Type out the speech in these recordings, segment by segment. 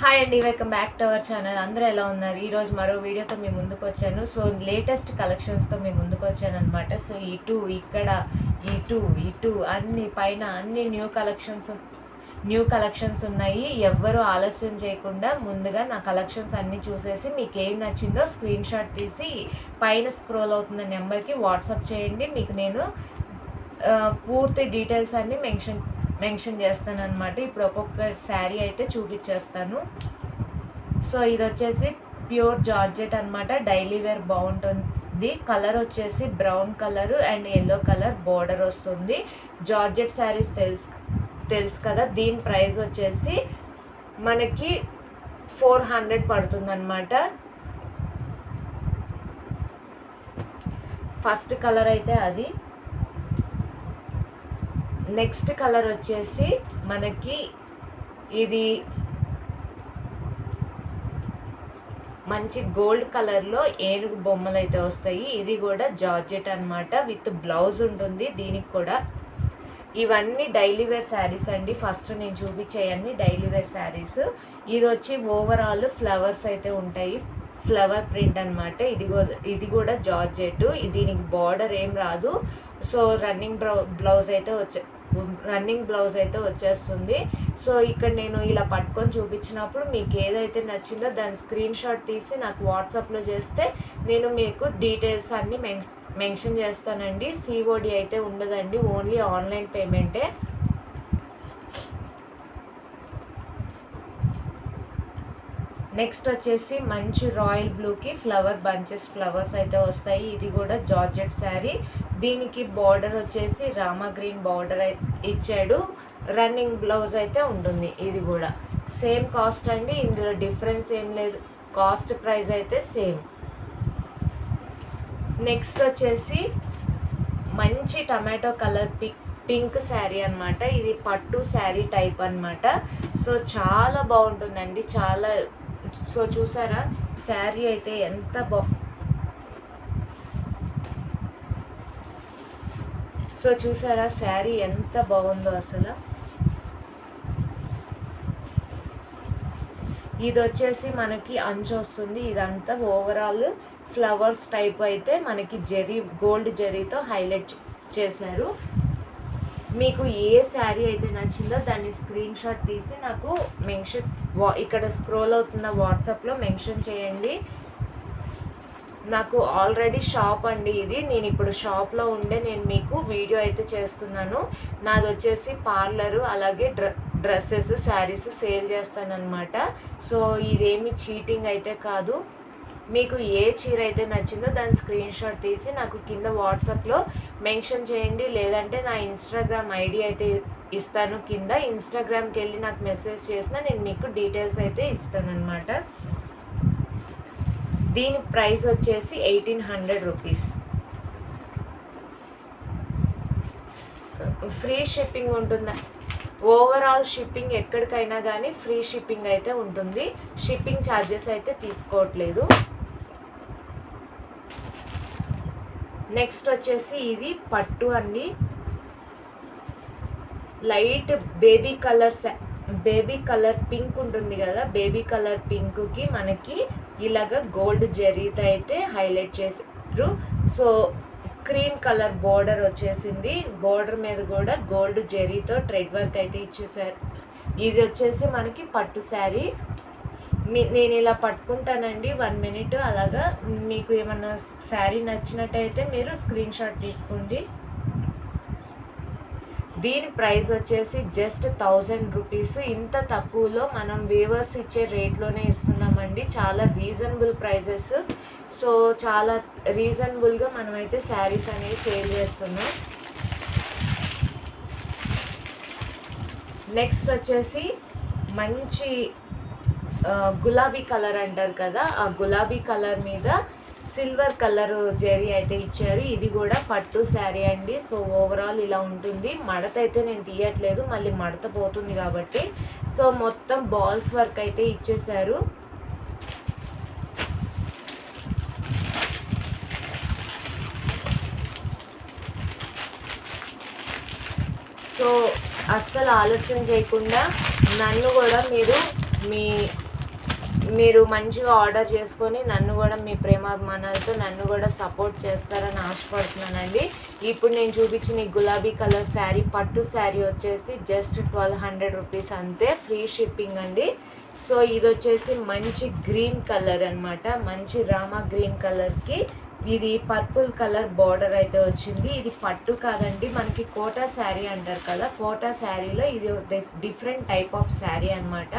Hi అండి welcome back to our channel అందరూ ఎలా ఉన్నారు? ఈరోజు మరో వీడియోతో మీ ముందుకు వచ్చాను. సో లేటెస్ట్ కలెక్షన్స్తో మీ ముందుకు వచ్చాను అనమాట సో ఇటు ఇక్కడ ఇటు ఇటు అన్ని పైన అన్ని న్యూ కలెక్షన్స్ న్యూ కలెక్షన్స్ ఉన్నాయి. ఎవ్వరూ ఆలస్యం చేయకుండా ముందుగా నా కలెక్షన్స్ అన్నీ చూసేసి మీకు ఏం నచ్చిందో స్క్రీన్ షాట్ తీసి పైన స్క్రోల్ అవుతున్న నెంబర్కి వాట్సాప్ చేయండి. మీకు నేను పూర్తి డీటెయిల్స్ అన్నీ మెన్షన్ మెన్షన్ చేస్తాను అనమాట ఇప్పుడు ఒక్కొక్క శారీ అయితే చూపించేస్తాను. సో ఇది వచ్చేసి ప్యూర్ జార్జెట్ అన్నమాట. డైలీ వేర్ బాగుంటుంది. కలర్ వచ్చేసి brown colour and yellow colour border వస్తుంది. జార్జెట్ శారీస్ తెలుసు తెలుసు కదా? దీని ప్రైస్ వచ్చేసి మనకి ఫోర్ హండ్రెడ్ పడుతుంది అనమాట ఫస్ట్ కలర్ అయితే అది. నెక్స్ట్ కలర్ వచ్చేసి మనకి ఇది మంచి గోల్డ్ కలర్లో ఏనుగు బొమ్మలు అయితే వస్తాయి. ఇది కూడా జార్జెట్ అనమాట విత్ బ్లౌజ్ ఉంటుంది. దీనికి కూడా ఇవన్నీ డైలీ వేర్ శారీస్ అండి. ఫస్ట్ నేను చూపించేయన్ని డైలీ వేర్ శారీస్. ఇది వచ్చి ఓవరాల్ ఫ్లవర్స్ అయితే ఉంటాయి. ఫ్లవర్ ప్రింట్ అన్నమాట. ఇది ఇది కూడా జార్జెట్. దీనికి బార్డర్ ఏం రాదు. సో రన్నింగ్ బ్రౌ బ్లౌజ్ అయితే వచ్చే రన్నింగ్ బ్లౌజ్ అయితే వచ్చేస్తుంది. సో ఇక్కడ నేను ఇలా పట్టుకొని చూపించినప్పుడు మీకు ఏదైతే నచ్చిందో దాని స్క్రీన్ షాట్ తీసి నాకు వాట్సాప్లో చేస్తే నేను మీకు డీటెయిల్స్ అన్నీ మెన్ మెన్షన్ చేస్తానండి. సిఓడి అయితే ఉండదండి. Only online పేమెంటే. నెక్స్ట్ వచ్చేసి మంచి రాయల్ బ్లూకి ఫ్లవర్ బంచెస్ ఫ్లవర్స్ అయితే వస్తాయి. ఇది కూడా జార్జెట్ శారీ. దీనికి బార్డర్ వచ్చేసి రామా గ్రీన్ బార్డర్ ఇచ్చాడు. రన్నింగ్ బ్లౌజ్ అయితే ఉంటుంది ఇది కూడా. సేమ్ కాస్ట్ అండి. ఇందులో డిఫరెన్స్ ఏం లేదు. కాస్ట్ ప్రైస్ అయితే సేమ్ నెక్స్ట్ వచ్చేసి మంచి tomato colour pick pink sari అన్నమాట. ఇది పట్టు శారీ టైప్ అన్నమాట. సో చాలా బాగుంటుందండి. చాలా సో చూసారా? శారీ అయితే ఎంత బా సో చూసారా? శారీ ఎంత బాగుందో అసలు. ఇది వచ్చేసి మనకి అంచు వస్తుంది. ఇదంతా ఓవరాల్ ఫ్లవర్స్ టైప్ అయితే మనకి జెరీ గోల్డ్ జెరీతో హైలైట్ చేశారు. మీకు ఏ శారీ అయితే నచ్చిందో దాన్ని స్క్రీన్ షాట్ తీసి నాకు మెన్షన్ వా ఇక్కడ స్క్రోల్ అవుతున్న వాట్సాప్లో మెన్షన్ చేయండి. నాకు ఆల్రెడీ షాప్ అండి ఇది. నేను ఇప్పుడు షాప్లో ఉండే నేను మీకు వీడియో అయితే చేస్తున్నాను. నాది వచ్చేసి పార్లరు అలాగే డ్ర డ్రెస్సెస్ శారీస్ సేల్ చేస్తానన్నమాట. సో ఇదేమి చీటింగ్ అయితే కాదు. మీకు ఏ చీర అయితే నచ్చిందో దాని స్క్రీన్ షాట్ తీసి నాకు కింద వాట్సాప్లో మెన్షన్ చేయండి. లేదంటే నా ఇన్స్టాగ్రామ్ ఐడి అయితే ఇస్తాను. కింద ఇన్స్టాగ్రామ్కి వెళ్ళి నాకు మెసేజ్ చేసినా నేను మీకు డీటెయిల్స్ అయితే ఇస్తాను అనమాట దీని ప్రైస్ వచ్చేసి eighteen hundred rupees free shipping ఉంటుందా? ఓవరాల్ షిప్పింగ్ ఎక్కడికైనా కానీ ఫ్రీ షిప్పింగ్ అయితే ఉంటుంది. షిప్పింగ్ ఛార్జెస్ అయితే తీసుకోవట్లేదు. నెక్స్ట్ వచ్చేసి ఇది పట్టు అండి. Light baby colour baby colour pink ఉంటుంది కదా బేబీ కలర్ పింక్కి మనకి ఇలాగ గోల్డ్ జరీతో అయితే హైలైట్ చేసారు సో క్రీమ్ కలర్ బోర్డర్ వచ్చేసింది. బోర్డర్ మీద కూడా గోల్డ్ జరీతో ట్రెడ్ వర్క్ అయితే ఇచ్చేసారు. ఇది వచ్చేసి మనకి పట్టు శారీ. మీ నేను ఇలా పట్టుకుంటానండి. వన్ మినిట్ అలాగా మీకు ఏమన్నా శారీ నచ్చినట్టయితే మీరు స్క్రీన్ షాట్ తీసుకోండి. దీని ప్రైస్ వచ్చేసి జస్ట్ థౌజండ్ రూపీస్. ఇంత తక్కువలో మనం వేవర్స్ ఇచ్చే రేట్లోనే ఇస్తున్నామండి. చాలా రీజనబుల్ ప్రైజెస్. సో చాలా రీజనబుల్గా మనమైతే శారీస్ అనేవి సేల్ చేస్తున్నాం. నెక్స్ట్ వచ్చేసి మంచి గులాబీ కలర్ అంటారు కదా ఆ గులాబీ కలర్ మీద సిల్వర్ కలర్ జరీ అయితే ఇచ్చారు. ఇది కూడా పట్టు శారీ అండి. సో ఓవరాల్ ఇలా ఉంటుంది. మడత అయితే నేను తీయట్లేదు. మళ్ళీ మడత పోతుంది కాబట్టి. సో మొత్తం బాల్స్ వర్క్ అయితే ఇచ్చేసారు సో అస్సలు ఆలస్యం చేయకుండా నన్ను కూడా మీరు మీ మీరు మంచిగా ఆర్డర్ చేసుకొని నన్ను కూడా మీ ప్రేమాభిమానాలతో నన్ను కూడా సపోర్ట్ చేస్తారని ఆశపడుతున్నానండి. ఇప్పుడు నేను చూపించిన ఈ గులాబీ కలర్ శారీ పట్టు శారీ వచ్చేసి జస్ట్ ట్వెల్వ్ హండ్రెడ్ రూపీస్ అంతే ఫ్రీ షిప్పింగ్ అండి. సో ఇది వచ్చేసి మంచి గ్రీన్ కలర్ అనమాట మంచి రామా గ్రీన్ కలర్కి ఇది పర్పుల్ కలర్ బార్డర్ అయితే వచ్చింది. ఇది పట్టు కాదండి మనకి కోటా శారీ అంటారు కదా. కోటా శారీలో ఇది డిఫరెంట్ టైప్ ఆఫ్ శారీ అన్నమాట.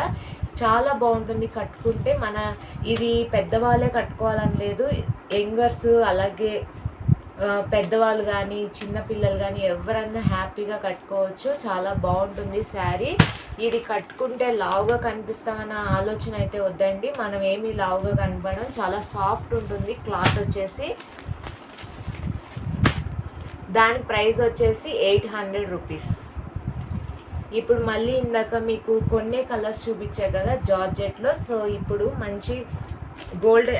చాలా బాగుంటుంది కట్టుకుంటే. మన ఇది పెద్దవాళ్ళే కట్టుకోవాలని లేదు. యంగర్స్ అలాగే పెద్దవాళ్ళు కానీ చిన్నపిల్లలు కానీ ఎవరైనా హ్యాపీగా కట్టుకోవచ్చు. చాలా బాగుంటుంది శారీ. ఇది కట్టుకుంటే లావుగా కనిపిస్తామన్న ఆలోచన అయితే వద్దండి. మనం ఏమీ లావుగా కనపడం చాలా సాఫ్ట్ ఉంటుంది క్లాత్ వచ్చేసి. దాని ప్రైస్ వచ్చేసి ఎయిట్ హండ్రెడ్ రూపీస్. ఇప్పుడు మళ్ళీ ఇందాక మీకు కొన్ని కలర్స్ చూపించా కదా జార్జెట్లో. సో ఇప్పుడు మంచి గోల్డ్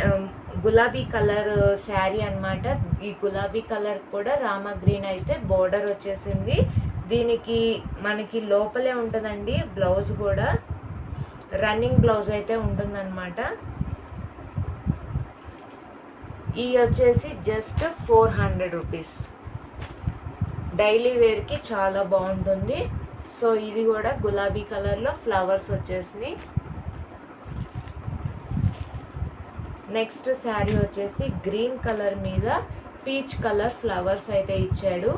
గులాబీ కలర్ uh, శారీ అన్నమాట. ఈ గులాబీ కలర్ కూడా రామ గ్రీన్ అయితే బోర్డర్ వచ్చేసింది. దీనికి మనకి లోపలే ఉంటుందండి బ్లౌజ్ కూడా. రన్నింగ్ బ్లౌజ్ అయితే ఉంటుందన్నమాట. ఈ వచ్చేసి just four hundred rupees. Daily వేర్కి చాలా బాగుంటుంది. సో ఇది కూడా గులాబీ కలర్లో ఫ్లవర్స్ వచ్చేసినాయి. నెక్స్ట్ శారీ వచ్చేసి గ్రీన్ కలర్ మీద పీచ్ కలర్ ఫ్లవర్స్ అయితే ఇచ్చాడు.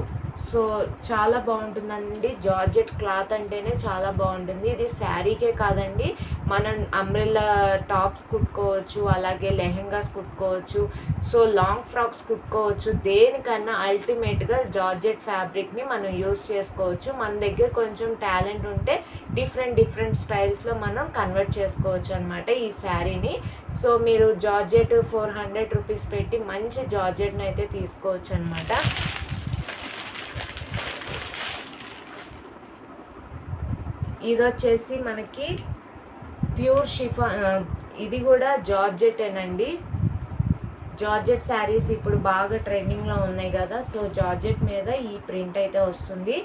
సో చాలా బాగుంటుందండి. జార్జెట్ క్లాత్ అంటేనే చాలా బాగుంటుంది. ఇది శారీకే కాదండి. మనం అంబ్రెల్లా టాప్స్ కుట్టుకోవచ్చు అలాగే లెహెంగాస్ కుట్టుకోవచ్చు సో లాంగ్ ఫ్రాక్స్ కుట్టుకోవచ్చు. దేనికన్నా అల్టిమేట్గా జార్జెట్ ఫ్యాబ్రిక్ని మనం యూస్ చేసుకోవచ్చు. మన దగ్గర కొంచెం టాలెంట్ ఉంటే డిఫరెంట్ డిఫరెంట్ స్టైల్స్లో మనం కన్వర్ట్ చేసుకోవచ్చు అనమాట ఈ శారీని. సో మీరు జార్జెట్ ఫోర్ హండ్రెడ్ రూపీస్ పెట్టి మంచి జార్జెట్ని అయితే తీసుకోవచ్చు అనమాట ఇది వచ్చేసి మనకి ప్యూర్ షిఫా ఇది కూడా జార్జెటేనండి జార్జెట్ శారీస్ ఇప్పుడు బాగా ట్రెండింగ్లో ఉన్నాయి కదా సో జార్జెట్ మీద ఈ ప్రింట్ అయితే వస్తుంది.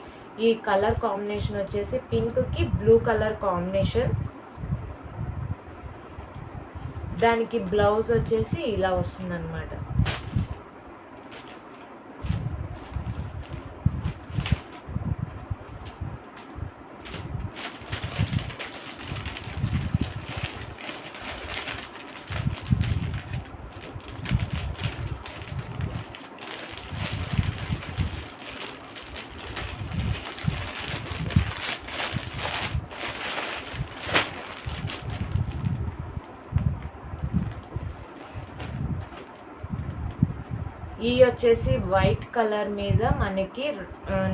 ఈ కలర్ కాంబినేషన్ వచ్చేసి పింక్కి బ్లూ కలర్ కాంబినేషన్. దానికి బ్లౌజ్ వచ్చేసి ఇలా వస్తుందన్నమాట ఈ వచ్చేసి వైట్ కలర్ మీద మనకి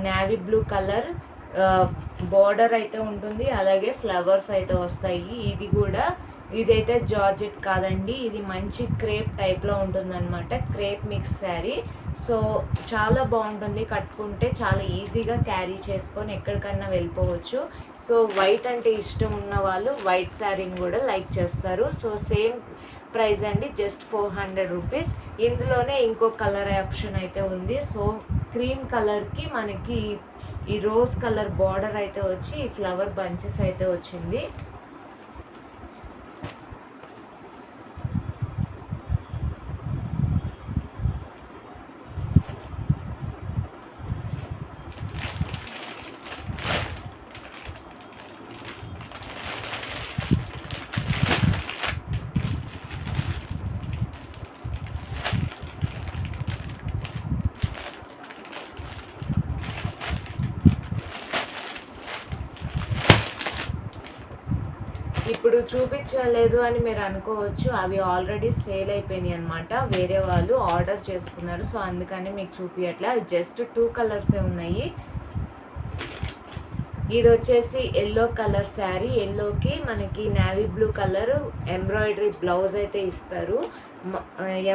నావీ బ్లూ కలర్ బార్డర్ అయితే ఉంటుంది. అలాగే ఫ్లవర్స్ అయితే వస్తాయి. ఇది కూడా ఇదైతే జార్జెట్ కాదండి. ఇది మంచి క్రేప్ టైప్లో ఉంటుందన్నమాట. క్రేప్ మిక్స్ శారీ సో చాలా బాగుంటుంది. కట్టుకుంటే చాలా ఈజీగా క్యారీ చేసుకొని ఎక్కడికన్నా వెళ్ళిపోవచ్చు. సో వైట్ అంటే ఇష్టం ఉన్న వాళ్ళు వైట్ శారీని కూడా లైక్ చేస్తారు. సో సేమ్ ప్రైస్ అండి జస్ట్ ఫోర్ హండ్రెడ్ రూపీస్. ఇందులోనే ఇంకో కలర్ ఆప్షన్ అయితే ఉంది. సో క్రీమ్ కలర్కి మనకి ఈ రోజ్ కలర్ బార్డర్ అయితే వచ్చి ఈ ఫ్లవర్ బంచెస్ అయితే వచ్చింది. ఇప్పుడు చూపించలేదు అని మీరు అనుకోవచ్చు అవి ఆల్రెడీ సేల్ అయిపోయినాయి అనమాట వేరే వాళ్ళు ఆర్డర్ చేసుకున్నారు సో అందుకని మీకు చూపించట్లే అవి జస్ట్ టూ కలర్సే ఉన్నాయి. ఇది వచ్చేసి ఎల్లో కలర్ శారీ ఎల్లోకి మనకి navy blue colour embroidery blouse అయితే ఇస్తారు.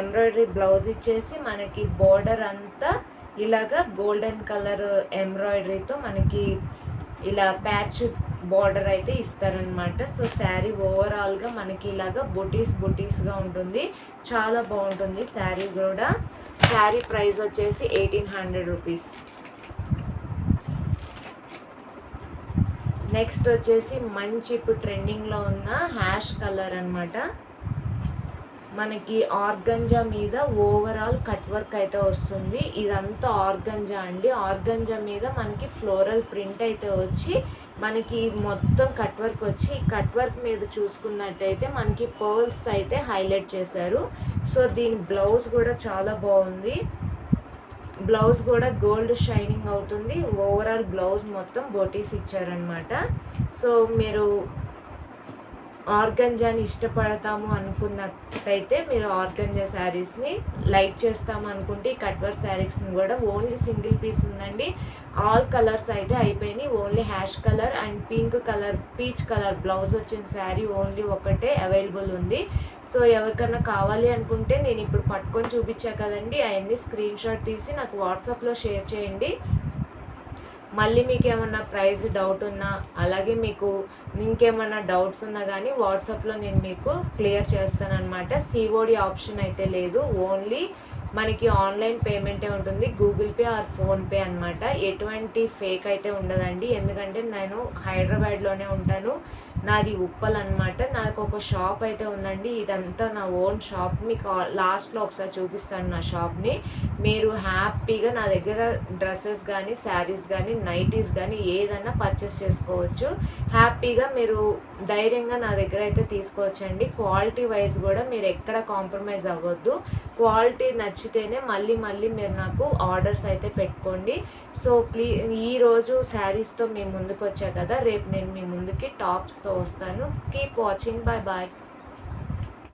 ఎంబ్రాయిడరీ బ్లౌజ్ ఇచ్చేసి మనకి బోర్డర్ అంతా ఇలాగా గోల్డెన్ కలర్ ఎంబ్రాయిడరీతో మనకి ఇలా ప్యాచ్ బార్డర్ అయితే ఇస్తారనమాట సో శారీ ఓవరాల్గా మనకి ఇలాగా బొటీస్ బొటీస్గా ఉంటుంది. చాలా బాగుంటుంది శారీ కూడా. శారీ ప్రైస్ వచ్చేసి ఎయిటీన్ హండ్రెడ్ రూపీస్ నెక్స్ట్ వచ్చేసి మంచి ఇప్పుడు ట్రెండింగ్లో ఉన్న హ్యాష్ కలర్ అనమాట మనకి ఆర్గంజా మీద ఓవరాల్ కట్ వర్క్ అయితే వస్తుంది. ఇదంతా ఆర్గంజా అండి. ఆర్గంజా మీద మనకి ఫ్లోరల్ ప్రింట్ అయితే వచ్చి మనకి మొత్తం కట్ వర్క్ వచ్చి కట్ వర్క్ మీద చూసుకున్నట్టయితే మనకి పర్ల్స్ అయితే హైలైట్ చేశారు. సో దీని బ్లౌజ్ కూడా చాలా బాగుంది. బ్లౌజ్ కూడా గోల్డ్ షైనింగ్ అవుతుంది. ఓవరాల్ బ్లౌజ్ మొత్తం బోటీస్ ఇచ్చారనమాట సో మీరు ఆర్గంజాని ఇష్టపడతాము అనుకున్నట్టయితే మీరు ఆర్గంజా శారీస్ని లైక్ చేస్తాము అనుకుంటే ఈ కట్వర్ శారీస్ని కూడా ఓన్లీ సింగిల్ పీస్ ఉందండి. ఆల్ కలర్స్ అయితే అయిపోయినాయి. Only ash colour and pink colour peach colour blouse వచ్చిన శారీ ఓన్లీ ఒకటే అవైలబుల్ ఉంది. సో ఎవరికన్నా కావాలి అనుకుంటే నేను ఇప్పుడు పట్టుకొని చూపించా కదండి. అవన్నీ స్క్రీన్ షాట్ తీసి నాకు వాట్సాప్లో షేర్ చేయండి. మళ్ళీ మీకు ఏమన్నా ప్రైస్ డౌట్ ఉన్నా అలాగే మీకు ఇంకేమన్నా డౌట్స్ ఉన్నా కానీ వాట్సాప్లో నేను మీకు క్లియర్ చేస్తాను అనమాట సిఓడి ఆప్షన్ అయితే లేదు. ఓన్లీ మనకి ఆన్లైన్ పేమెంటే ఉంటుంది. గూగుల్ పే ఆర్ ఫోన్పే అనమాట ఎటువంటి ఫేక్ అయితే ఉండదండి. ఎందుకంటే నేను హైదరాబాద్లోనే ఉంటాను. నాది ఉప్పల్ అనమాట నాకు ఒక షాప్ అయితే ఉందండి. ఇదంతా నా ఓన్ షాప్. మీకు లాస్ట్లో ఒకసారి చూపిస్తాను నా షాప్ని. మీరు హ్యాపీగా నా దగ్గర డ్రెస్సెస్ కానీ శారీస్ కానీ నైటీస్ కానీ ఏదైనా పర్చేస్ చేసుకోవచ్చు. హ్యాపీగా మీరు ధైర్యంగా నా దగ్గర అయితే తీసుకోవచ్చండి. క్వాలిటీ వైజ్ కూడా మీరు ఎక్కడ కాంప్రమైజ్ అవ్వద్దు. క్వాలిటీ నచ్చితేనే మళ్ళీ మళ్ళీ మీరు నాకు ఆర్డర్స్ అయితే పెట్టుకోండి. సో ప్లీజ్ ఈరోజు శారీస్తో మీ ముందుకు వచ్చా కదా రేపు నేను మీ ముందుకి టాప్స్తో వస్తాను. Keep watching bye bye